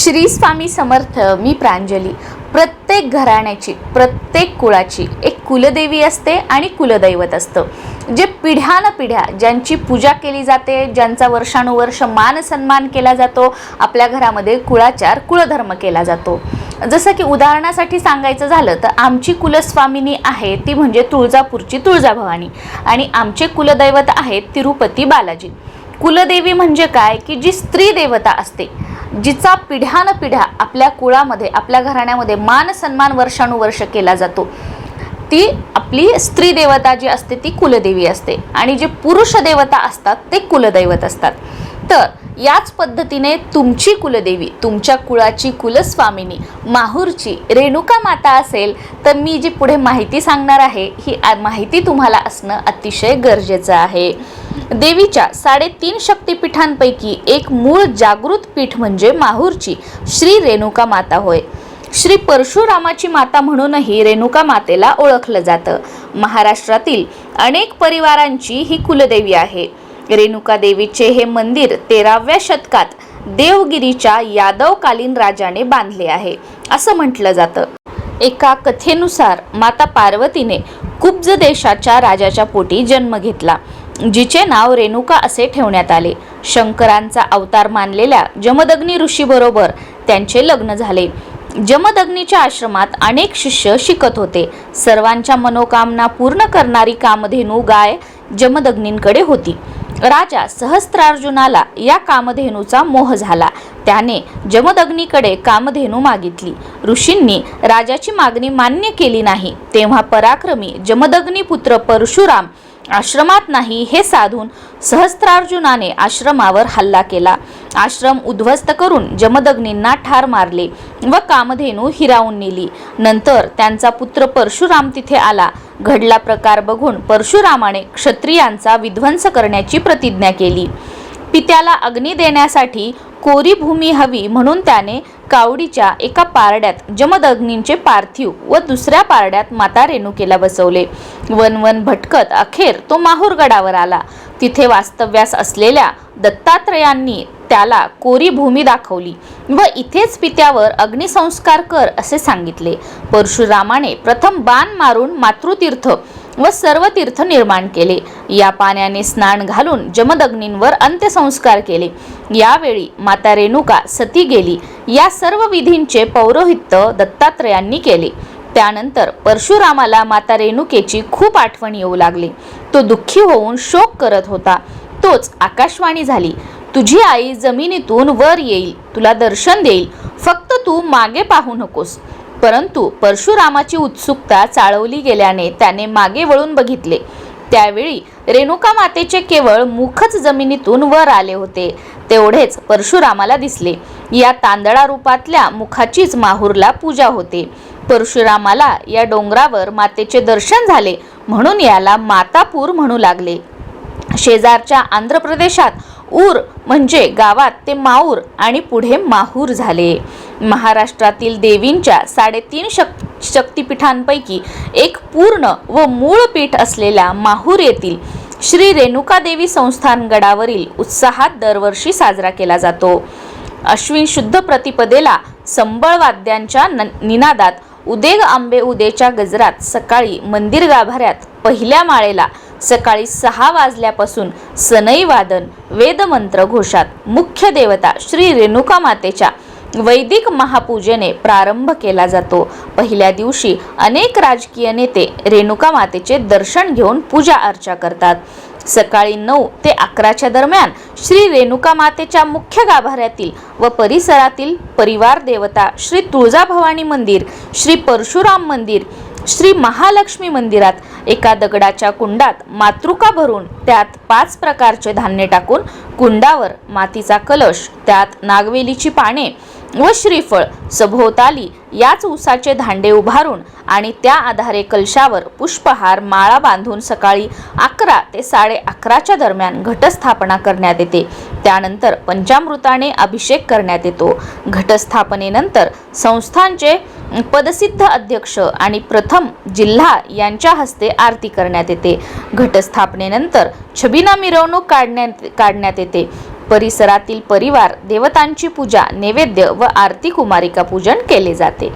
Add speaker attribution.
Speaker 1: श्री स्वामी समर्थ मी प्रांजली. प्रत्येक घराण्याची प्रत्येक कुळाची एक कुलदेवी असते आणि कुलदैवत असतं. जे पिढ्यानपिढ्या ज्यांची पूजा केली जाते ज्यांचा वर्षानुवर्ष मान सन्मान केला जातो आपल्या घरामध्ये कुळाचार कुळधर्म केला जातो. जसं की उदाहरणासाठी सांगायचं झालं तर आमची कुलस्वामिनी आहे ती म्हणजे तुळजापूरची तुळजाभवानी. आणि आमचे कुलदैवत आहेत तिरुपती बालाजी. कुलदेवी म्हणजे काय? की जी स्त्री देवता असते. जिचा पिढ्यान पिढ्या आपल्या कुळामध्ये आपल्या घराण्यामध्ये मान सन्मान वर्षानुवर्ष केला जातो. ती आपली स्त्री देवता जी असते ती कुलदेवी असते. आणि जे पुरुष देवता असतात ते कुलदैवत असतात. तर याच पद्धतीने तुमची कुलदेवी तुमच्या कुळाची कुलस्वामिनी माहूरची रेणुका माता असेल तर मी जी पुढे माहिती सांगणार आहे ही माहिती तुम्हाला असणं अतिशय गरजेचं आहे. देवीच्या साडेतीन शक्तिपीठांपैकी एक मूळ जागृत पीठ म्हणजे माहूरची श्री रेणुका माता होय. श्री परशुरामाची माता म्हणूनही रेणुका मातेला ओळखलं जातं. महाराष्ट्रातील अनेक परिवारांची ही कुलदेवी आहे. रेणुका देवीचे हे मंदिर तेराव्या शतकात देवगिरीच्या यादवकालीन राजाने बांधले आहे असं म्हटलं जातं. एका कथेनुसार माता पार्वतीने कुब्ज देशाच्या राजाच्या पोटी जन्म घेतला. जिचे नाव रेणुका असे ठेवण्यात आले. शंकरांचा अवतार मानलेल्या जमदग्नी ऋषीबरोबर त्यांचे लग्न झाले. जमदग्नीच्या आश्रमात अनेक शिष्य शिकत होते. सर्वांच्या मनोकामना पूर्ण करणारी कामधेनू गाय जमदग्नींकडे होती. राजा सहस्त्रार्जुनाला या कामधेनूचा मोह झाला. त्याने जमदग्नीकडे कामधेनू मागितली. ऋषींनी राजाची मागणी मान्य केली नाही. तेव्हा पराक्रमी जमदग्नी पुत्र परशुराम आश्रमात नाही हे साधून सहस्त्रार्जुनाने आश्रमावर हल्ला केला. आश्रम उद्ध्वस्त करून जमदग्नींना ठार मारले व कामधेनू हिरावून नेली. नंतर त्यांचा पुत्र परशुराम तिथे आला. घडला प्रकार बघून परशुरामाने क्षत्रियांचा विध्वंस करण्याची प्रतिज्ञा केली. पित्याला अग्नी देण्यासाठी कोरी भूमी हवी म्हणून त्याने कावडीच्या एका पारड्यात जमदग्नींचे पार्थिव व दुसऱ्या पारड्यात माता रेणुकेला बसवले. वन वन भटकत अखेर तो माहूरगडावर आला. तिथे वास्तव्यास असलेल्या दत्तात्रयांनी त्याला कोरी भूमी दाखवली व इथेच पित्यावर अग्निसंस्कार कर असे सांगितले. परशुरामाने प्रथम बाण मारून मातृतीर्थ व सर्व तीर्थ निर्माण केले. या पाण्याने स्नान घालून जमदग्नींवर अंत्यसंस्कार केले. यावेळी माता रेणुका सती गेली. या सर्व विधींचे पौरोहित्य दत्तात्रयांनी केले. त्यानंतर परशुरामाला माता रेणुकेची खूप आठवण येऊ लागली. तो दुःखी होऊन शोक करत होता. तोच आकाशवाणी झाली. तुझी आई जमिनीतून वर येईल. तुला दर्शन देईल. फक्त तू मागे पाहू नकोस. परंतु परशुरामाची उत्सुकता चाळवली गेल्याने त्याने मागे वळून बघितले. त्यावेळी रेणुका मातेचे केवळ मुखच जमिनीतून वर आले होते. तेवढेच परशुरामाला दिसले. या तांदळा रूपातल्या मुखाचीच माहूरला पूजा होते. परशुरामाला या डोंगरावर मातेचे दर्शन झाले म्हणून याला मातापूर म्हणू लागले. शेजारच्या आंध्र प्रदेशात ऊर म्हणजे गावात ते माऊर आणि पुढे माहूर झाले. महाराष्ट्रातील देवींच्या साडेतीन शक शक्तिपीठांपैकी एक पूर्ण व मूळ पीठ असलेल्या माहूर येथील श्री रेणुका देवी संस्थान गडावरील उत्साहात दरवर्षी साजरा केला जातो. अश्विन शुद्ध प्रतिपदेला संबळ वाद्यांच्या न निनादात उदेग आंबे उदेच्या गजरात सकाळी मंदिर गाभाऱ्यात पहिल्या माळेला सकाळी सहा वाजल्यापासून सनई वादन वेदमंत्र घोषात. मुख्य देवता श्री रेणुका मातेच्या वैदिक महापूजेने प्रारंभ केला जातो. पहिल्या दिवशी अनेक राजकीय नेते रेणुका मातेचे दर्शन घेऊन पूजा अर्चा करतात. सकाळी नऊ ते अकराच्या दरम्यान श्री रेणुका मातेच्या मुख्य गाभाऱ्यातील व परिसरातील परिवार देवता श्री तुळजाभवानी मंदिर श्री परशुराम मंदिर श्री महालक्ष्मी मंदिरात एका दगडाच्या कुंडात मातृका भरून त्यात पाच प्रकारचे धान्य टाकून कुंडावर मातीचा कलश त्यात नागवेलीची पाने व श्रीफळ सभोवताली याच उसाचे धांडे उभारून आणि त्या आधारे कलशावर पुष्पहार माळा बांधून सकाळी अकरा ते साडे अकराच्या दरम्यान घटस्थापना करण्यात येते. त्यानंतर पंचामृताने अभिषेक करण्यात येतो. घटस्थापनेनंतर संस्थांचे पदसिद्ध अध्यक्ष आणि प्रथम जिल्हा यांच्या हस्ते आरती करण्यात येते. घटस्थापनेनंतर छबिना मिरवणूक काढण्यात काढण्यात येते. परिसरातील परिवार देवतांची पूजा नैवेद्य व आरती कुमारिका पूजन केले जाते.